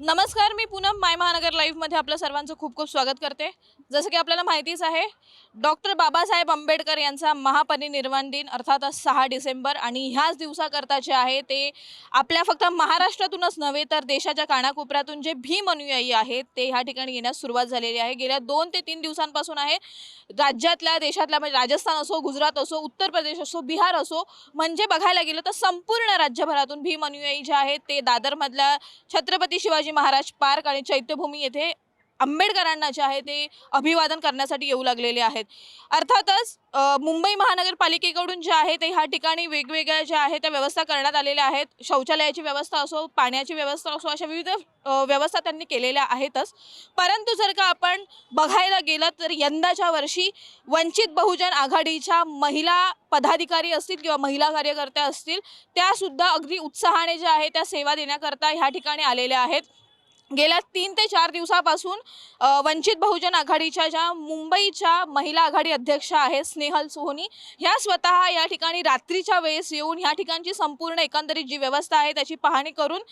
नमस्कार मी पूनम माय महानगर लाईव्हमध्ये आपलं सर्वांचं खूप खूप स्वागत करते. जसं की आपल्याला माहितीच आहे डॉक्टर बाबासाहेब आंबेडकर यांचा महापरिनिर्वाण दिन अर्थातच सहा डिसेंबर आणि ह्याच दिवसाकरता जे आहे ते आपल्या फक्त महाराष्ट्रातूनच नव्हे तर देशाच्या कानाकोपऱ्यातून जे भीम अनुयायी आहेत ते ह्या ठिकाणी येण्यास सुरुवात झालेली आहे. गेल्या दोन ते तीन दिवसांपासून आहे राज्यातल्या देशातल्या म्हणजे राजस्थान असो गुजरात असो उत्तर प्रदेश असो बिहार असो म्हणजे बघायला गेलं तर संपूर्ण राज्यभरातून भीम अनुयायी जे आहेत ते दादरमधल्या छत्रपती शिवाजी महाराज पार्क आणि चैत्यभूमी येथे आंबेडकरांना जे आहे ते अभिवादन करण्यासाठी येऊ लागलेले आहेत. अर्थातच मुंबई महानगरपालिकेकडून जे आहे ते ह्या ठिकाणी वेगवेगळ्या ज्या आहेत त्या व्यवस्था करण्यात आलेल्या आहेत. शौचालयाची व्यवस्था असो पाण्याची व्यवस्था असो अशा विविध व्यवस्था त्यांनी केलेल्या आहेतच. परंतु जर का आपण बघायला गेलं तर यंदाच्या वर्षी वंचित बहुजन आघाडीच्या महिला पदाधिकारी असतील किंवा महिला कार्यकर्त्या असतील त्यासुद्धा अगदी उत्साहाने ज्या आहे त्या सेवा देण्याकरता ह्या ठिकाणी आलेल्या आहेत. गेल्या तीन ते चार दिवसापासून वंचित बहुजन आघाडीच्या ज्या मुंबईच्या महिला आघाडी अध्यक्षा आहेत स्नेहल सोहनी ह्या स्वतः या ठिकाणी रात्रीच्या वेळेस येऊन ह्या ठिकाणची संपूर्ण एकंदरीत जी व्यवस्था आहे त्याची पाहणी करून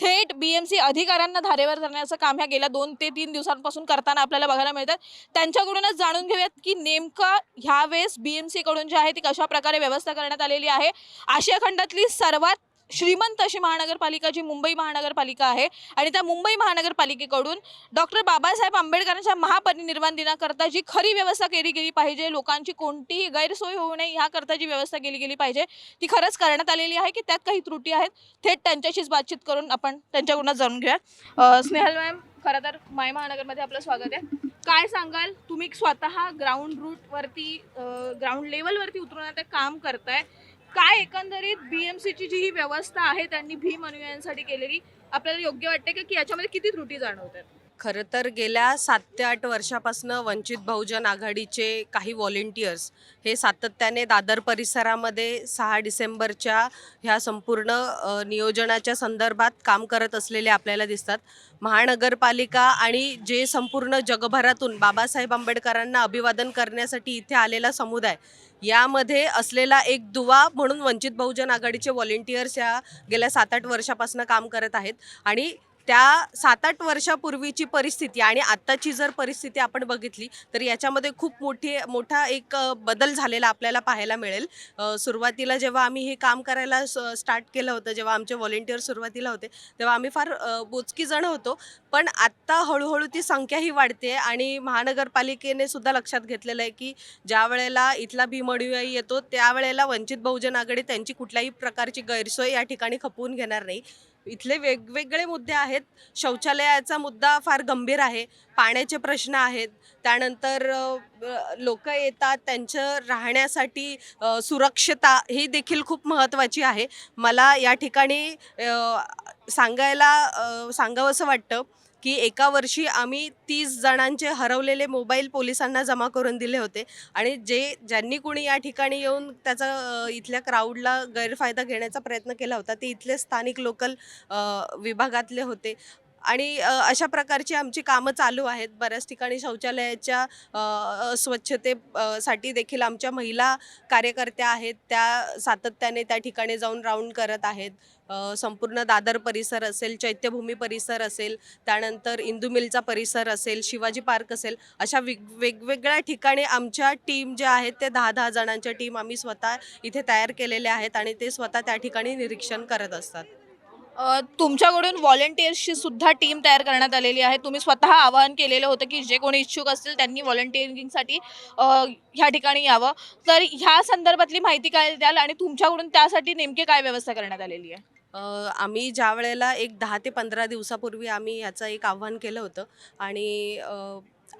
थेट बी एम सी अधिकाऱ्यांना धारेवर धरण्याचं काम ह्या गेल्या दोन ते तीन दिवसांपासून करताना आपल्याला बघायला मिळतात. त्यांच्याकडूनच जाणून घेऊयात की नेमकं ह्यावेळेस बी एम सीकडून जी आहे ती कशा प्रकारे व्यवस्था करण्यात आलेली आहे. आशिया खंडातली सर्वात श्रीमंत अशी महानगरपालिका जी मुंबई महानगरपालिका आहे आणि त्या मुंबई महानगरपालिकेकडून डॉक्टर बाबासाहेब आंबेडकरांच्या महापरिनिर्वाण दिनाकरता जी खरी व्यवस्था केली गेली पाहिजे लोकांची कोणतीही गैरसोय होऊ नये ह्याकरता जी व्यवस्था केली गेली पाहिजे ती खरंच करण्यात आलेली आहे की त्यात काही त्रुटी आहेत थेट त्यांच्याशीच बातचीत करून आपण त्यांच्याकडूनच जाणून घेऊया. स्नेहल मॅम खरं तर माय महानगरमध्ये आपलं स्वागत आहे. काय सांगाल? तुम्ही स्वतः ग्राउंड रूटवरती ग्राउंड लेवलवरती उतरून आता काम करताय. काय एकंदरीत बीएमसीची जी ही व्यवस्था आहे त्यांनी भीम अनुयायांसाठी केलेली आपल्याला योग्य वाटते की याच्यामध्ये किती त्रुटी जाणवतात? खरं तर गेल्या सात ते आठ वर्षापासून वंचित बहुजन आघाडीचे काही व्हॉलेंटियर्स हे सातत्याने दादर परिसरामध्ये सहा डिसेंबरच्या ह्या संपूर्ण नियोजनाच्या संदर्भात काम करत असलेले आपल्याला दिसतात. महानगरपालिका आणि जे संपूर्ण जगभरातून बाबासाहेब आंबेडकरांना अभिवादन करण्यासाठी इथे आलेला समुदाय यामध्ये असलेला एक दुवा म्हणून वंचित बहुजन आघाडीचे व्हॉलेंटियर्स ह्या गेल्या सात आठ वर्षापासून काम करत आहेत. आणि त्या सात आठ वर्षापूर्वीची परिस्थिती आणि आत्ताची जर परिस्थिती आपण बघितली तर याच्यामध्ये खूप मोठी मोठा एक बदल झालेला आपल्याला पाहायला मिळेल. सुरुवातीला जेव्हा आम्ही हे काम करायला स्टार्ट केलं होतं जेव्हा आमचे व्हॉलेंटियर सुरुवातीला होते तेव्हा आम्ही फार बोचकी जण होतो. पण आत्ता हळूहळू ती संख्याही वाढते आणि महानगरपालिकेने सुद्धा लक्षात घेतलेलं आहे की ज्या वेळेला इथला भीमअनुयायी येतो त्यावेळेला वंचित बहुजन आघाडी त्यांची कुठल्याही प्रकारची गैरसोय या ठिकाणी खपवून घेणार नाही. इथले वेगवेगळे मुद्दे आहेत. शौचालयाचा मुद्दा फार गंभीर आहे. पाण्याचे प्रश्न आहेत. त्यानंतर लोक येतात. त्यांचं राहण्यासाठी सुरक्षता ही देखील खूप महत्त्वाची आहे. मला या ठिकाणी सांगायला सांगावं सांगावंसं वाटतं की एका वर्षी आम्ही तीस जणांचे हरवलेले मोबाईल पोलिसांना जमा करून दिले होते. आणि जे ज्यांनी कुणी या ठिकाणी येऊन त्याचा इथल्या क्राऊडला गैरफायदा घेण्याचा प्रयत्न केला होता ते इथले स्थानिक लोकल विभागातले होते. आणि अशा प्रकारची आमची कामं चालू आहेत. बऱ्याच ठिकाणी शौचालयाच्या स्वच्छते साठी देखील आमच्या महिला कार्यकर्त्या आहेत. त्या सातत्याने त्या ठिकाणी जाऊन राऊंड करत आहेत. संपूर्ण दादर परिसर असेल चैत्यभूमी परिसर असेल त्यानंतर इंदू मिलचा परिसर असेल शिवाजी पार्क असेल अशा वेग वेगवेगळ्या ठिकाणी आमच्या टीम ज्या आहेत ते दहा दहा जणांच्या टीम आम्ही स्वतः इथे तयार केलेल्या आहेत आणि ते स्वतः त्या ठिकाणी निरीक्षण करत असतात. अ, तुमच्याकडून व्हॉलेंटियर्सची सुद्धा टीम तयार करण्यात आलेली आहे. तुम्ही स्वतः आवाहन केलेलं होतं की जे कोणी इच्छुक असतील त्यांनी व्हॉलेंटिअरिंगसाठी अ, ह्या ठिकाणी यावं. तर ह्या संदर्भातली माहिती काय द्याल आणि तुमच्याकडून त्यासाठी नेमकी काय व्यवस्था करण्यात आलेली आहे? अ, आम्ही ज्या वेळेला एक दहा ते पंधरा दिवसापूर्वी आम्ही याचं एक आव्हान केलं होतं आणि अ,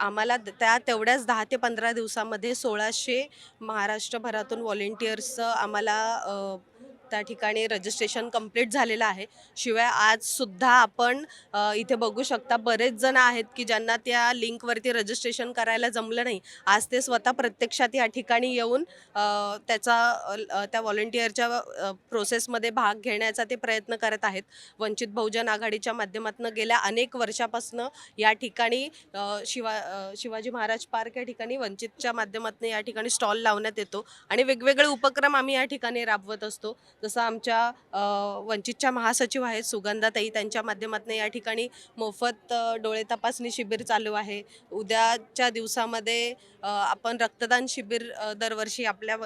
आम्हाला द- त्या तेवढ्याच दहा ते पंधरा दिवसामध्ये सोळाशे महाराष्ट्रभरातून व्हॉलेंटियर्सचं आम्हाला अ, त्या ठिकाणी रजिस्ट्रेशन कंप्लीट झालेलं आहे. शिवाय आजसुद्धा आपण इथे बघू शकता बरेच जण आहेत की ज्यांना त्या लिंकवरती रजिस्ट्रेशन करायला जमलं नाही. आज ते स्वतः प्रत्यक्षात या ठिकाणी येऊन त्याचा त्या व्हॉलेंटिअरच्या प्रोसेसमध्ये भाग घेण्याचा ते प्रयत्न करत आहेत. वंचित बहुजन आघाडीच्या माध्यमातून गेल्या अनेक वर्षापासून या ठिकाणी शिवा शिवाजी महाराज पार्क या ठिकाणी वंचितच्या माध्यमातून या ठिकाणी स्टॉल लावण्यात येतो. आणि वेगवेगळे उपक्रम आम्ही या ठिकाणी राबवत असतो. जसं आमच्या वंचितच्या महासचिव आहेत सुगंधाताई त्यांच्या माध्यमातून या ठिकाणी मोफत डोळे तपासणी शिबिर चालू आहे. उद्याच्या दिवसामध्ये आपण रक्तदान शिबिर दरवर्षी आपल्या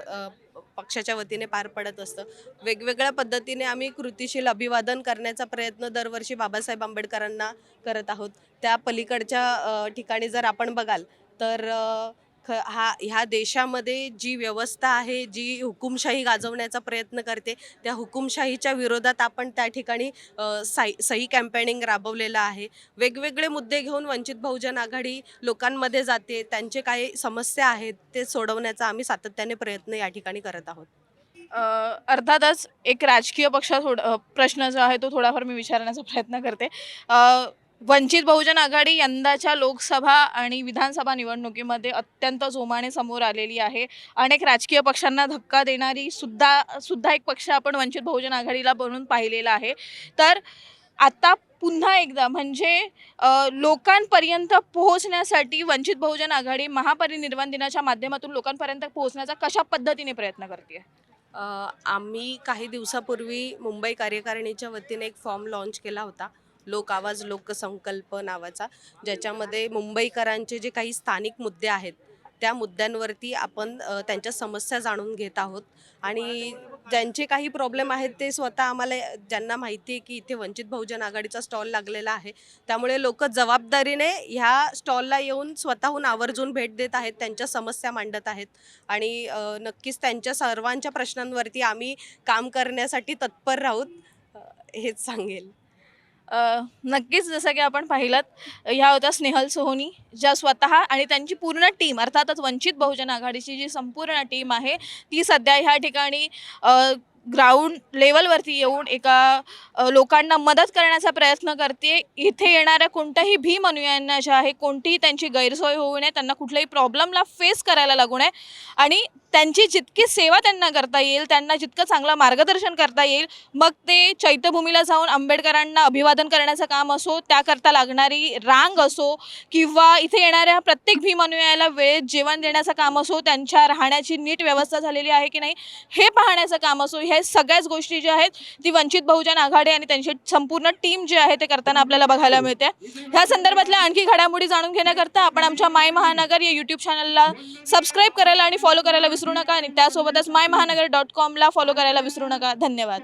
पक्षाच्या वतीने पार पडत असतं. वेगवेगळ्या पद्धतीने आम्ही कृतीशील अभिवादन करण्याचा प्रयत्न दरवर्षी बाबासाहेब आंबेडकरांना करत आहोत. त्या पलीकडच्या ठिकाणी जर आपण बघाल तर ख हा ह्या देशामध्ये जी व्यवस्था आहे जी हुकुमशाही गाजवण्याचा प्रयत्न करते त्या हुकुमशाहीच्या विरोधात आपण त्या ठिकाणी साई सही कॅम्पेनिंग राबवलेलं आहे. वेगवेगळे मुद्दे घेऊन वंचित बहुजन आघाडी लोकांमध्ये जाते. त्यांचे काही समस्या आहेत ते सोडवण्याचा आम्ही सातत्याने प्रयत्न या ठिकाणी करत आहोत. अर्थातच एक राजकीय पक्ष थोड प्रश्न जो आहे तो थोडाफार मी विचारण्याचा प्रयत्न करते. वंचित बहुजन आघाडी यंदाच्या लोकसभा आणि विधानसभा निवडणुकीमध्ये अत्यंत जोमाने समोर आलेली आहे. अनेक राजकीय पक्षांना धक्का देणारी सुद्धा सुद्धा एक पक्ष आपण वंचित बहुजन आघाडीला बनून पाहिलेला आहे. तर आता पुन्हा एकदा म्हणजे लोकांपर्यंत पोहोचण्यासाठी वंचित बहुजन आघाडी महापरिनिर्वाण दिनाच्या माध्यमातून लोकांपर्यंत पोहोचण्याचा कशा पद्धतीने प्रयत्न करते आम्ही काही दिवसापूर्वी मुंबई कार्यकारिणीच्या वतीने एक फॉर्म लॉन्च केला होता. लोक आवाज लोकसंकल्प नावाचा ज्याच्यामध्ये मुंबईकरांचे जे काही स्थानिक मुद्दे आहेत त्या मुद्द्यांवरती आपण त्यांच्या समस्या जाणून घेत आहोत. आणि ज्यांचे काही प्रॉब्लेम आहेत ते स्वतः आम्हाला ज्यांना माहिती आहे की इथे वंचित बहुजन आघाडीचा स्टॉल लागलेला आहे त्यामुळे लोक जबाबदारीने ह्या स्टॉलला येऊन स्वतःहून आवर्जून भेट देत आहेत त्यांच्या समस्या मांडत आहेत. आणि नक्कीच त्यांच्या सर्वांच्या प्रश्नांवरती आम्ही काम करण्यासाठी तत्पर राहूत हेच सांगेल. अ, नक्कीच जसं की आपण पाहिलं ह्या होत्या स्नेहल सोहोनी ज्या स्वतः आणि त्यांची पूर्ण टीम अर्थातच वंचित बहुजन आघाडीची जी संपूर्ण टीम आहे ती सध्या ह्या ठिकाणी ग्राउंड लेवलवरती येऊन एका अ, लोकांना मदत करण्याचा प्रयत्न करते. इथे येणाऱ्या कोणत्याही भीम अनुयायांना ज्या आहे कोणतीही त्यांची गैरसोय होऊ नये त्यांना कुठल्याही प्रॉब्लेमला फेस करायला लागू नये. आणि त्यांची जितकी सेवा त्यांना करता येईल त्यांना जितकं चांगलं मार्गदर्शन करता येईल मग ते चैत्यभूमीला जाऊन आंबेडकरांना अभिवादन करण्याचं काम असो त्याकरता लागणारी रांग असो किंवा इथे येणाऱ्या प्रत्येक भीम अनुयायाला वेळेत जेवण देण्याचं काम असो त्यांच्या राहण्याची नीट व्यवस्था झालेली आहे की नाही हे पाहण्याचं काम असो ह्या सगळ्याच गोष्टी ज्या आहेत ती वंचित बहुजन आघाडी आणि त्यांची संपूर्ण टीम जी आहे ते करताना आपल्याला बघायला मिळते. ह्या संदर्भातल्या आणखी घडामोडी जाणून घेण्याकरता आपण आमच्या माय महानगर या यूट्यूब चॅनलला सबस्क्राईब करायला आणि फॉलो करायला विसरू नका आणि त्यासोबतच माय महानगर डॉट कॉमला फॉलो करायला विसरू नका. धन्यवाद.